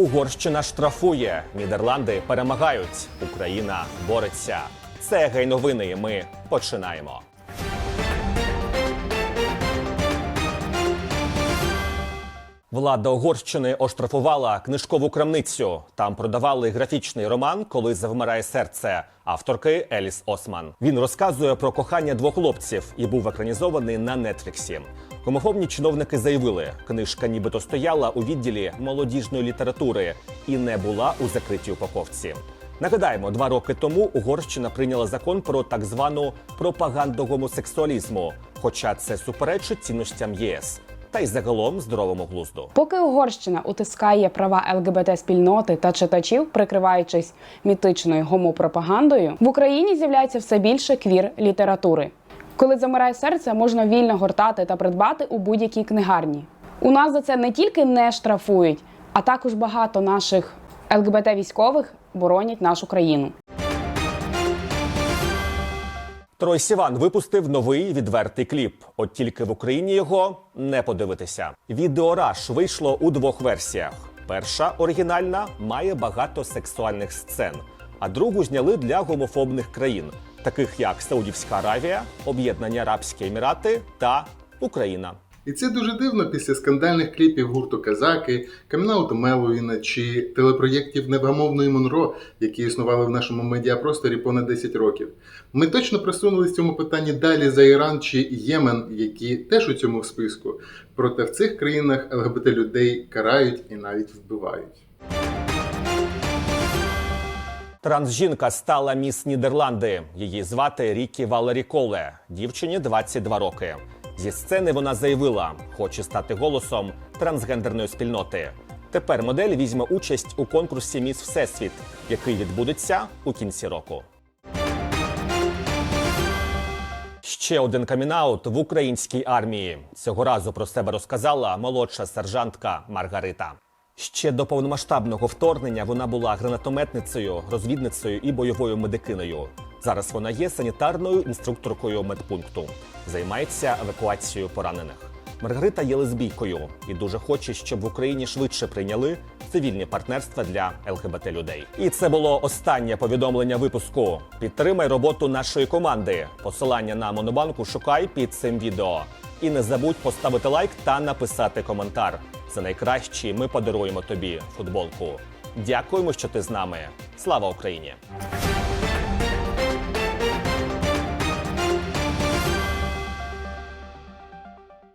Угорщина штрафує. Нідерланди перемагають. Україна бореться. Це гейновини. Ми починаємо. Влада Угорщини оштрафувала книжкову крамницю. Там продавали графічний роман Коли завмирає серце авторки Еліс Осман. Він розказує про кохання двох хлопців і був екранізований на Нетфліксі. Гомофобні чиновники заявили, книжка нібито стояла у відділі молодіжної літератури і не була у закритій упаковці. Нагадаємо, два роки тому Угорщина прийняла закон про так звану пропаганду гомосексуалізму, хоча це суперечить цінностям ЄС та й загалом здоровому глузду. Поки Угорщина утискає права ЛГБТ спільноти та читачів, прикриваючись мітичною гомопропагандою, в Україні з'являється все більше квір літератури. Коли замирає серце, можна вільно гортати та придбати у будь-якій книгарні. У нас за це не тільки не штрафують, а також багато наших ЛГБТ військових боронять нашу країну. Трой Сіван випустив новий відвертий кліп. От тільки в Україні його не подивитися. Відео Раш вийшло у двох версіях. Перша оригінальна має багато сексуальних сцен, а другу зняли для гомофобних країн, таких як Саудівська Аравія, Об'єднані Арабські Емірати та Україна. І це дуже дивно після скандальних кліпів гурту Казаки, Камінауту Меловіна чи телепроєктів Невгамовної Монро, які існували в нашому медіапросторі понад 10 років. Ми точно просунулись в цьому питанні далі за Іран чи Ємен, які теж у цьому списку. Проте в цих країнах ЛГБТ людей карають і навіть вбивають. Трансжінка стала міс Нідерланди. Її звати Рікі Валері Коле. Дівчині 22 роки. Зі сцени вона заявила, хоче стати голосом трансгендерної спільноти. Тепер модель візьме участь у конкурсі Міс Всесвіт, який відбудеться у кінці року. Ще один камінаут в українській армії. Цього разу про себе розказала молодша сержантка Маргарита. Ще до повномасштабного вторгнення вона була гранатометницею, розвідницею і бойовою медикиною. Зараз вона є санітарною інструкторкою медпункту, займається евакуацією поранених. Маргарита є лесбійкою і дуже хоче, щоб в Україні швидше прийняли цивільні партнерства для ЛГБТ людей. І це було останнє повідомлення випуску. Підтримай роботу нашої команди. Посилання на монобанку шукай під цим відео. І не забудь поставити лайк та написати коментар. За найкращі ми подаруємо тобі футболку. Дякуємо, що ти з нами. Слава Україні!